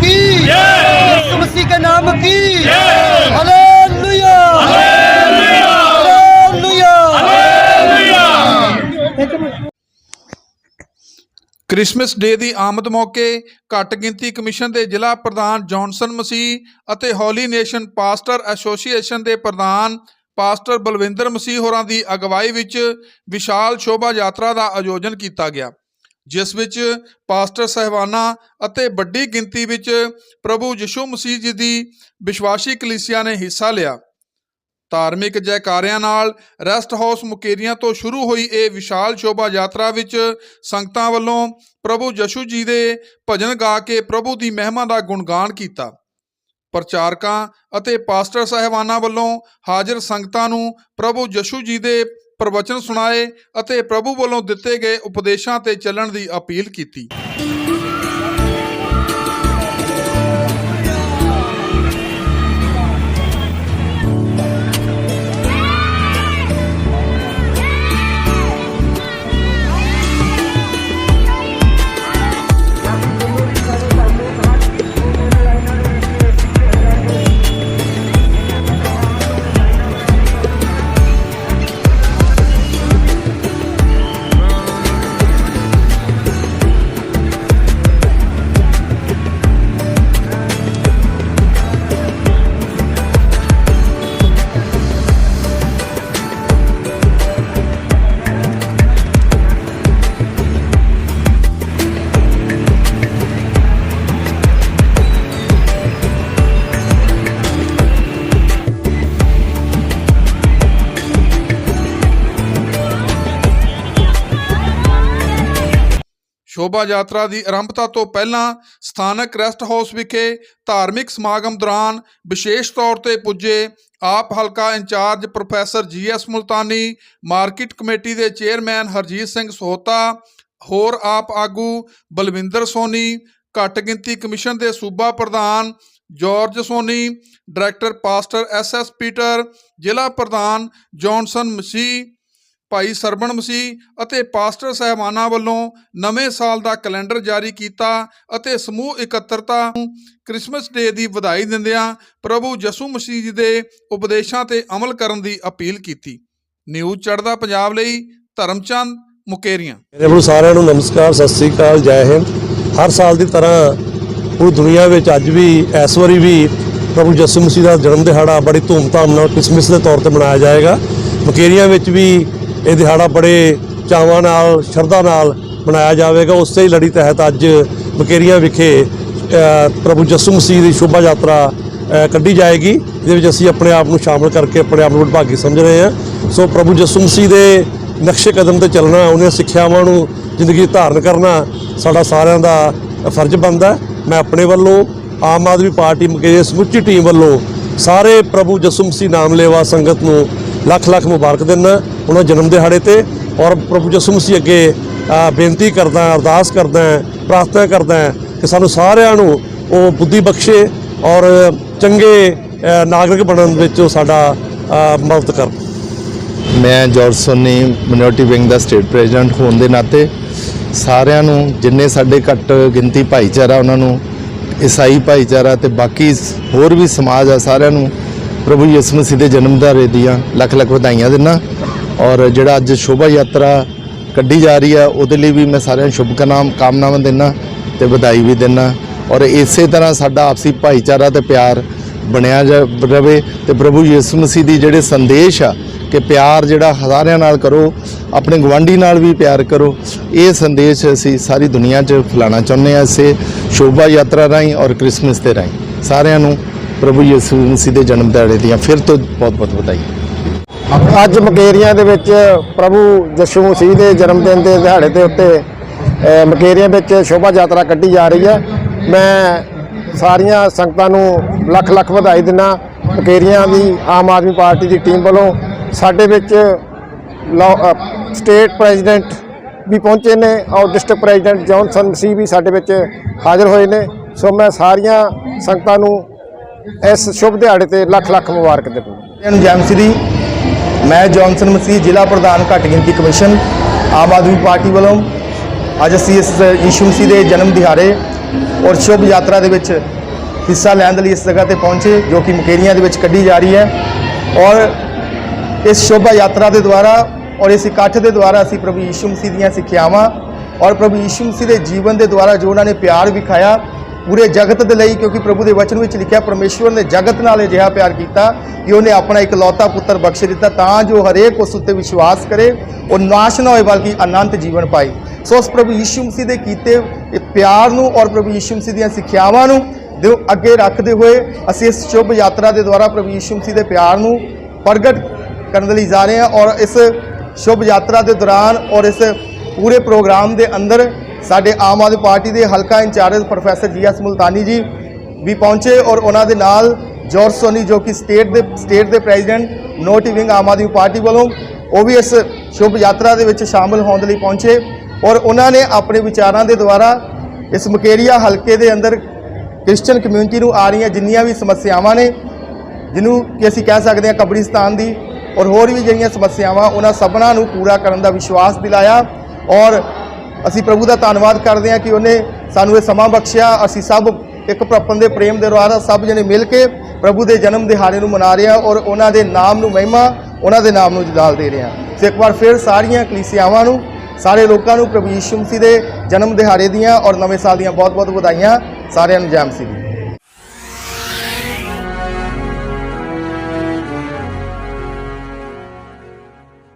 की यीशु मसीह के नाम की हालेलुया हालेलुया ਕ੍ਰਿਸਮਸ ਡੇ ਦੀ ਆਮਦ ਮੌਕੇ ਘੱਟ ਗਿਣਤੀ ਕਮਿਸ਼ਨ ਦੇ ਜ਼ਿਲ੍ਹਾ ਪ੍ਰਧਾਨ ਜੌਨਸਨ ਮਸੀਹ ਅਤੇ ਹੌਲੀ ਨੇਸ਼ਨ ਪਾਸਟਰ ਐਸੋਸੀਏਸ਼ਨ ਦੇ ਪ੍ਰਧਾਨ ਪਾਸਟਰ ਬਲਵਿੰਦਰ ਮਸੀਹ ਹੋਰਾਂ ਦੀ ਅਗਵਾਈ ਵਿੱਚ ਵਿਸ਼ਾਲ ਸ਼ੋਭਾ ਯਾਤਰਾ ਦਾ ਆਯੋਜਨ ਕੀਤਾ ਗਿਆ ਜਿਸ ਵਿੱਚ ਪਾਸਟਰ ਸਹਿਬਾਨਾ ਅਤੇ ਵੱਡੀ ਗਿਣਤੀ ਵਿੱਚ ਪ੍ਰਭੂ ਯਿਸੂ ਮਸੀਹ ਜੀ ਦੀ ਵਿਸ਼ਵਾਸੀ ਕਲੀਸਿਆ ਨੇ ਹਿੱਸਾ ਲਿਆ। ਧਾਰਮਿਕ ਜੈਕਾਰਿਆਂ ਨਾਲ ਰੈਸਟ ਹਾਊਸ ਮੁਕੇਰੀਆਂ ਤੋਂ ਸ਼ੁਰੂ ਹੋਈ ਇਹ ਵਿਸ਼ਾਲ ਸ਼ੋਭਾ ਯਾਤਰਾ ਵਿੱਚ ਸੰਗਤਾਂ ਵੱਲੋਂ ਪ੍ਰਭੂ ਯਸ਼ੂ ਜੀ ਦੇ ਭਜਨ ਗਾ ਕੇ ਪ੍ਰਭੂ ਦੀ ਮਹਿਮਾ ਦਾ ਗੁਣਗਾਨ ਕੀਤਾ। ਪ੍ਰਚਾਰਕਾਂ ਅਤੇ ਪਾਸਟਰ ਸਾਹਿਬਾਨਾਂ ਵੱਲੋਂ ਹਾਜ਼ਰ ਸੰਗਤਾਂ ਨੂੰ ਪ੍ਰਭੂ ਯਸ਼ੂ ਜੀ ਦੇ ਪ੍ਰਵਚਨ ਸੁਣਾਏ ਅਤੇ ਪ੍ਰਭੂ ਵੱਲੋਂ ਦਿੱਤੇ ਗਏ ਉਪਦੇਸ਼ਾਂ ਤੇ ਚੱਲਣ ਦੀ ਅਪੀਲ ਕੀਤੀ। ਸ਼ੋਭਾ ਯਾਤਰਾ ਦੀ ਆਰੰਭਤਾ ਤੋਂ ਪਹਿਲਾਂ ਸਥਾਨਕ ਰੈਸਟ ਹਾਊਸ ਵਿਖੇ ਧਾਰਮਿਕ ਸਮਾਗਮ ਦੌਰਾਨ ਵਿਸ਼ੇਸ਼ ਤੌਰ ਤੇ ਪੁੱਜੇ ਆਪ ਹਲਕਾ incharge professor G S Multani, market committee ਦੇ ਚੇਅਰਮੈਨ ਹਰਜੀਤ ਸਿੰਘ ਸੋਹਤਾ ਹੋਰ ਆਪ ਆਗੂ ਬਲਵਿੰਦਰ ਸੋਨੀ, ਘੱਟ ਗਿਣਤੀ ਕਮਿਸ਼ਨ ਦੇ ਸੂਬਾ ਪ੍ਰਧਾਨ George Soni, director pastor SS Peter, ਜ਼ਿਲ੍ਹਾ ਪ੍ਰਧਾਨ ਜੌਨਸਨ ਮਸੀਹ ਭਾਈ ਸਰਬਣ ਮਸੀਹ ਅਤੇ ਪਾਸਟਰ ਸਹਿਬਾਨਾਂ ਵੱਲੋਂ ਨਵੇਂ ਸਾਲ ਦਾ ਕੈਲੰਡਰ ਜਾਰੀ ਕੀਤਾ ਅਤੇ ਸਮੂਹ ਇਕੱਤਰਤਾ ਨੂੰ ਕ੍ਰਿਸਮਸ ਡੇ ਦੀ ਵਧਾਈ ਦਿੰਦਿਆਂ ਪ੍ਰਭੂ ਯਸੂ ਮਸੀਹ ਜੀ ਦੇ ਉਪਦੇਸ਼ਾਂ ਤੇ ਅਮਲ ਕਰਨ ਦੀ ਅਪੀਲ ਕੀਤੀ। ਨਿਊਜ਼ ਚੜ੍ਹਦਾ ਪੰਜਾਬ ਲਈ ਧਰਮਚੰਦ ਮੁਕੇਰੀਆਂ। ਮੇਰੇ ਵੱਲੋਂ ਸਾਰਿਆਂ ਨੂੰ ਨਮਸਕਾਰ, ਸਤਿ ਸ੍ਰੀ ਅਕਾਲ, ਜੈ ਹਿੰਦ। ਹਰ ਸਾਲ ਦੀ ਤਰ੍ਹਾਂ ਪੂਰੀ ਦੁਨੀਆ ਵਿੱਚ ਅੱਜ ਵੀ, ਇਸ ਵਾਰੀ ਵੀ ਪ੍ਰਭੂ ਯਿਸੂ ਮਸੀਹ ਦਾ ਜਨਮ ਦਿਹਾੜਾ ਬੜੀ ਧੂਮਧਾਮ ਨਾਲ ਕ੍ਰਿਸਮਸ ਦੇ ਤੌਰ ਤੇ ਮਨਾਇਆ ਜਾਏਗਾ। ਮੁਕੇਰੀਆਂ ਵਿੱਚ ਵੀ ਇਹ ਦਿਹਾੜਾ ਬੜੇ ਚਾਵਾਂ ਨਾਲ, ਸ਼ਰਧਾ ਨਾਲ ਮਨਾਇਆ ਜਾਵੇਗਾ। ਉਸੇ ਹੀ ਲੜੀ ਤਹਿਤ ਅੱਜ ਬਕੇਰੀਆਂ ਵਿਖੇ ਪ੍ਰਭੂ ਯਿਸੂ ਮਸੀਹ ਦੀ ਸ਼ੋਭਾ ਯਾਤਰਾ ਕੱਢੀ ਜਾਏਗੀ। ਜਿਹਦੇ ਵਿੱਚ ਅਸੀਂ ਆਪਣੇ ਆਪ ਨੂੰ ਸ਼ਾਮਲ ਕਰਕੇ ਆਪਣੇ ਆਪ ਨੂੰ ਵਡਭਾਗੀ ਸਮਝ ਰਹੇ ਹਾਂ। ਸੋ ਪ੍ਰਭੂ ਯਿਸੂ ਮਸੀਹ ਦੇ ਨਕਸ਼ੇ ਕਦਮ ਤੇ ਚੱਲਣਾ ਉਹਨਾਂ ਸਿੱਖਿਆਵਾਂ ਨੂੰ ਜ਼ਿੰਦਗੀ ਧਾਰਨ ਕਰਨਾ ਸਾਡਾ ਸਾਰਿਆਂ ਦਾ ਫਰਜ਼ ਬਣਦਾ ਮੈਂ ਆਪਣੇ ਵੱਲੋਂ, ਆਮ ਆਦਮੀ ਪਾਰਟੀ ਮਕੇਰੀਆ ਸਮੁੱਚੀ ਟੀਮ ਵੱਲੋਂ ਸਾਰੇ ਪ੍ਰਭੂ ਯਿਸੂ ਮਸੀਹ ਨਾਮ ਲੇਵਾ ਸੰਗਤ ਨੂੰ ਲੱਖ ਲੱਖ ਮੁਬਾਰਕ ਦਿੰਦਾ ਉਹਨਾਂ ਜਨਮ ਦਿਹਾੜੇ ਤੇ। ਔਰ ਪ੍ਰਭੂ ਯਿਸੂ ਮਸੀਹ ਅੱਗੇ ਬੇਨਤੀ ਕਰਦਾ, ਅਰਦਾਸ ਕਰਦਾ, ਪ੍ਰਾਰਥਨਾ ਕਰਦਾ ਕਿ ਸਾਨੂੰ ਸਾਰਿਆਂ ਨੂੰ ਉਹ ਬੁੱਧੀ ਬਖਸ਼ੇ ਔਰ ਚੰਗੇ ਨਾਗਰਿਕ ਬਣਨ ਵਿੱਚ ਉਹ ਸਾਡਾ ਮਦਦ ਕਰ ਮੈਂ ਜਾਰਜ ਸੋਨੀ ਮਿਨੋਰਟੀ ਵਿੰਗ ਦਾ ਸਟੇਟ ਪ੍ਰੈਜ਼ੀਡੈਂਟ ਹੋਣ ਦੇ ਨਾਤੇ ਸਾਰਿਆਂ ਨੂੰ ਜਿੰਨੇ ਸਾਡੇ ਘੱਟ ਗਿਣਤੀ ਭਾਈਚਾਰਾ ਉਹਨਾਂ ਨੂੰ, ਈਸਾਈ ਭਾਈਚਾਰਾ ਤੇ ਬਾਕੀ ਹੋਰ ਵੀ ਸਮਾਜ ਆ ਸਾਰਿਆਂ ਨੂੰ ਪ੍ਰਭੂ ਯਿਸੂ ਮਸੀਹ ਦੇ ਜਨਮ ਦਿਹਾੜੇ ਦੀਆਂ ਲੱਖ ਲੱਖ ਵਧਾਈਆਂ ਦਿੰਦਾ ਔਰ ਜਿਹੜਾ ਅੱਜ ਸ਼ੋਭਾ ਯਾਤਰਾ ਕੱਢੀ ਜਾ ਰਹੀ ਹੈ, ਉਹਦੇ ਲਈ ਵੀ ਮੈਂ ਸਾਰਿਆਂ ਨੂੰ ਸ਼ੁਭਕਾਮਨਾਵਾਂ, ਕਾਮਨਾਵਾਂ ਦਿੰਦਾ ਤੇ ਵਧਾਈ ਵੀ ਦਿੰਦਾ ਔਰ ਇਸੇ ਤਰ੍ਹਾਂ ਸਾਡਾ ਆਪਸੀ ਭਾਈਚਾਰਾ ਤੇ ਪਿਆਰ ਬਣਿਆ ਜਾ- ਰਵੇ ਤੇ ਪ੍ਰਭੂ ਯਿਸੂ ਮਸੀਹ ਦੀ ਜਿਹੜੇ ਸੰਦੇਸ਼ ਆ ਕਿ ਪਿਆਰ ਜਿਹੜਾ ਹਜ਼ਾਰਿਆਂ ਨਾਲ ਕਰੋ, ਆਪਣੇ ਗਵਾਂਢੀ ਨਾਲ ਵੀ ਪਿਆਰ ਕਰੋ, ਇਹ ਸੰਦੇਸ਼ ਅਸੀਂ ਸਾਰੀ ਦੁਨੀਆ 'ਚ ਫੈਲਾਉਣਾ ਚਾਹੁੰਦੇ ਹਾਂ ਇਸੇ ਸ਼ੋਭਾ ਯਾਤਰਾ ਰਾਹੀਂ ਔਰ ਕ੍ਰਿਸਮਸ ਦੇ ਰਾਹੀਂ। ਸਾਰਿਆਂ ਨੂੰ ਪ੍ਰਭੂ ਯਿਸੂ ਮਸੀਹ ਦੇ ਜਨਮ ਦਿਹਾੜੇ ਦੀਆਂ ਫਿਰ ਤੋਂ ਬਹੁਤ ਬਹੁਤ ਵਧਾਈਆਂ। ਅੱਜ ਮਕੇਰੀਆਂ ਦੇ ਵਿੱਚ ਪ੍ਰਭੂ ਯਿਸੂ ਮਸੀਹ ਦੇ ਜਨਮ ਦਿਨ ਦੇ ਦਿਹਾੜੇ ਦੇ ਉੱਤੇ ਮਕੇਰੀਆਂ ਵਿੱਚ ਸ਼ੋਭਾ ਯਾਤਰਾ ਕੱਢੀ ਜਾ ਰਹੀ ਹੈ। ਮੈਂ ਸਾਰੀਆਂ ਸੰਗਤਾਂ ਨੂੰ ਲੱਖ ਲੱਖ ਵਧਾਈ ਦਿੰਦਾ ਮਕੇਰੀਆਂ ਦੀ ਆਮ ਆਦਮੀ ਪਾਰਟੀ ਦੀ ਟੀਮ ਵੱਲੋਂ ਸਾਡੇ ਵਿੱਚ ਲੋ- ਸਟੇਟ ਪ੍ਰੈਜ਼ੀਡੈਂਟ ਵੀ ਪਹੁੰਚੇ ਨੇ ਔਰ ਡਿਸਟ੍ਰਿਕਟ ਪ੍ਰੈਜ਼ੀਡੈਂਟ ਜੌਨਸਨ ਸੀ ਵੀ ਸਾਡੇ ਵਿੱਚ ਹਾਜ਼ਰ ਹੋਏ ਨੇ। ਸੋ ਮੈਂ ਸਾਰੀਆਂ ਸੰਗਤਾਂ ਨੂੰ ਇਸ ਸ਼ੁਭ ਦਿਹਾੜੇ ਤੇ ਲੱਖ ਲੱਖ ਮੁਬਾਰਕ ਦੇ ਜਨ ਜੈਮਸੀ ਮੈਂ ਜੌਨਸਨ ਮਸੀਹ, ਜ਼ਿਲ੍ਹਾ ਪ੍ਰਧਾਨ ਘੱਟ ਗਿਣਤੀ ਕਮਿਸ਼ਨ, ਆਮ ਆਦਮੀ ਪਾਰਟੀ ਵੱਲੋਂ ਅੱਜ ਅਸੀਂ ਇਸ ਯੀਸ਼ੂ ਮਸੀਹ ਦੇ ਜਨਮ ਦਿਹਾੜੇ ਔਰ ਸ਼ੁਭ ਯਾਤਰਾ ਦੇ ਵਿੱਚ ਹਿੱਸਾ ਲੈਣ ਦੇ ਲਈ ਇਸ ਜਗ੍ਹਾ ਤੇ ਪਹੁੰਚੇ, ਜੋ ਕਿ ਮਕੇਰੀਆਂ ਦੇ ਵਿੱਚ ਕੱਢੀ ਜਾ ਰਹੀ ਹੈ। ਔਰ ਇਸ ਸ਼ੋਭਾ ਯਾਤਰਾ ਦੇ ਦੁਆਰਾ ਔਰ ਇਸ ਇਕੱਠ ਦੇ ਦੁਆਰਾ ਅਸੀਂ ਪ੍ਰਭੂ ਯੀਸ਼ੂ ਮਸੀਹ ਦੀਆਂ ਸਿੱਖਿਆਵਾਂ ਔਰ ਪ੍ਰਭੂ ਯੀਸ਼ੂ ਮਸੀਹ ਦੇ ਜੀਵਨ ਦੇ ਦੁਆਰਾ ਜੋ ਉਹਨਾਂ ਨੇ ਪਿਆਰ ਵਿਖਾਇਆ ਪੂਰੇ ਜਗਤ ਦੇ ਲਈ, ਕਿਉਂਕਿ ਪ੍ਰਭੂ ਦੇ ਵਚਨ ਵਿੱਚ ਲਿਖਿਆ, ਪਰਮੇਸ਼ਵਰ ਨੇ ਜਗਤ ਨਾਲ ਅਜਿਹਾ ਪਿਆਰ ਕੀਤਾ ਕਿ ਉਹਨੇ ਆਪਣਾ ਇਕਲੌਤਾ ਪੁੱਤਰ ਬਖਸ਼ ਦਿੱਤਾ, ਤਾਂ ਜੋ ਹਰੇਕ ਉਸ ਉੱਤੇ ਵਿਸ਼ਵਾਸ ਕਰੇ, ਉਹ ਨਾਸ਼ ਨਾ ਹੋਏ, ਬਲਕਿ ਅਨੰਤ ਜੀਵਨ ਪਾਏ। ਸੋ ਉਸ ਪ੍ਰਭੂ ਯੀਸ਼ੂ ਮਸੀਹ ਦੇ ਕੀਤੇ ਪਿਆਰ ਨੂੰ ਔਰ ਪ੍ਰਭੂ ਯੀਸ਼ੂ ਮਸੀਹ ਦੀਆਂ ਸਿੱਖਿਆਵਾਂ ਨੂੰ ਦੇ ਅੱਗੇ ਰੱਖਦੇ ਹੋਏ ਅਸੀਂ ਇਸ ਸ਼ੁਭ ਯਾਤਰਾ ਦੇ ਦੁਆਰਾ ਪ੍ਰਭੂ ਯੀਸ਼ੂ ਮਸੀਹ ਦੇ ਪਿਆਰ ਨੂੰ ਪ੍ਰਗਟ ਕਰਨ ਦੇ ਲਈ ਜਾ ਰਹੇ ਹਾਂ ਔਰ ਇਸ ਸ਼ੁਭ ਯਾਤਰਾ ਦੇ ਦੌਰਾਨ ਔਰ ਇਸ ਪੂਰੇ ਪ੍ਰੋਗਰਾਮ ਦੇ ਅੰਦਰ ਸਾਡੇ ਆਮ ਆਦਮੀ ਪਾਰਟੀ ਦੇ ਹਲਕਾ ਇੰਚਾਰਜ ਪ੍ਰੋਫੈਸਰ ਜੀਐਸ ਮੁਲਤਾਨੀ ਜੀ ਵੀ ਪਹੁੰਚੇ ਔਰ ਉਹਨਾਂ ਦੇ ਨਾਲ ਜੋਰਜ ਸੋਨੀ ਜੋ ਕਿ ਸਟੇਟ ਦੇ ਸਟੇਟ ਦੇ ਪ੍ਰੈਜ਼ੀਡੈਂਟ ਨੋਟ ਵਿੰਗ ਆਮ ਆਦਮੀ ਪਾਰਟੀ ਵੱਲੋਂ, ਉਹ ਵੀ ਇਸ ਸ਼ੁਭ ਯਾਤਰਾ ਦੇ ਵਿੱਚ ਸ਼ਾਮਲ ਹੋਣ ਦੇ ਲਈ ਪਹੁੰਚੇ ਔਰ ਉਹਨਾਂ ਨੇ ਆਪਣੇ ਵਿਚਾਰਾਂ ਦੇ ਦੁਆਰਾ ਇਸ ਮਕੇਰੀਆ ਹਲਕੇ ਦੇ ਅੰਦਰ ਕ੍ਰਿਸਚੀਅਨ ਕਮਿਊਨਿਟੀ ਨੂੰ ਆ ਰਹੀਆਂ ਜਿੰਨੀਆਂ ਵੀ ਸਮੱਸਿਆਵਾਂ ਨੇ, ਜਿਹਨੂੰ ਕਿ ਅਸੀਂ ਕਹਿ ਸਕਦੇ ਹਾਂ ਕਬਰਿਸਤਾਨ ਦੀ ਔਰ ਹੋਰ ਵੀ ਜਿਹੜੀਆਂ ਸਮੱਸਿਆਵਾਂ, ਉਹਨਾਂ ਸਭਨਾਂ ਨੂੰ ਪੂਰਾ ਕਰਨ ਦਾ ਵਿਸ਼ਵਾਸ ਦਿਲਾਇਆ ਔਰ ਅਸੀਂ ਪ੍ਰਭੂ ਦਾ ਧੰਨਵਾਦ ਕਰਦੇ ਹਾਂ ਕਿ ਉਹਨੇ ਸਾਨੂੰ ਇਹ ਸਮਾਂ ਬਖਸ਼ਿਆ। ਅਸੀਂ ਸਭ ਇੱਕ ਪ੍ਰਪਨ ਦੇ ਪ੍ਰੇਮ ਦੇ ਦੁਆਰਾ ਸਭ ਜਣੇ ਮਿਲ ਕੇ ਪ੍ਰਭੂ ਦੇ ਜਨਮ ਦਿਹਾੜੇ ਨੂੰ ਮਨਾ ਰਹੇ ਹਾਂ ਔਰ ਉਹਨਾਂ ਦੇ ਨਾਮ ਨੂੰ ਮਹਿਮਾ ਉਹਨਾਂ ਦੇ ਨਾਮ ਨੂੰ ਜਲਾਲ ਦੇ ਰਹੇ ਹਾਂ। ਸੋ ਇੱਕ ਵਾਰ ਫਿਰ ਸਾਰੀਆਂ ਕਲੀਸਿਆਵਾਂ ਨੂੰ, ਸਾਰੇ ਲੋਕਾਂ ਨੂੰ ਪ੍ਰਭੂ ਯੀਸ਼ੂ ਮਸੀਹ ਦੇ ਜਨਮ ਦਿਹਾੜੇ ਦੀਆਂ ਔਰ ਨਵੇਂ ਸਾਲ ਦੀਆਂ ਬਹੁਤ-ਬਹੁਤ ਵਧਾਈਆਂ ਸਾਰਿਆਂ ਨੂੰ ਜੈ ਮਸੀਹ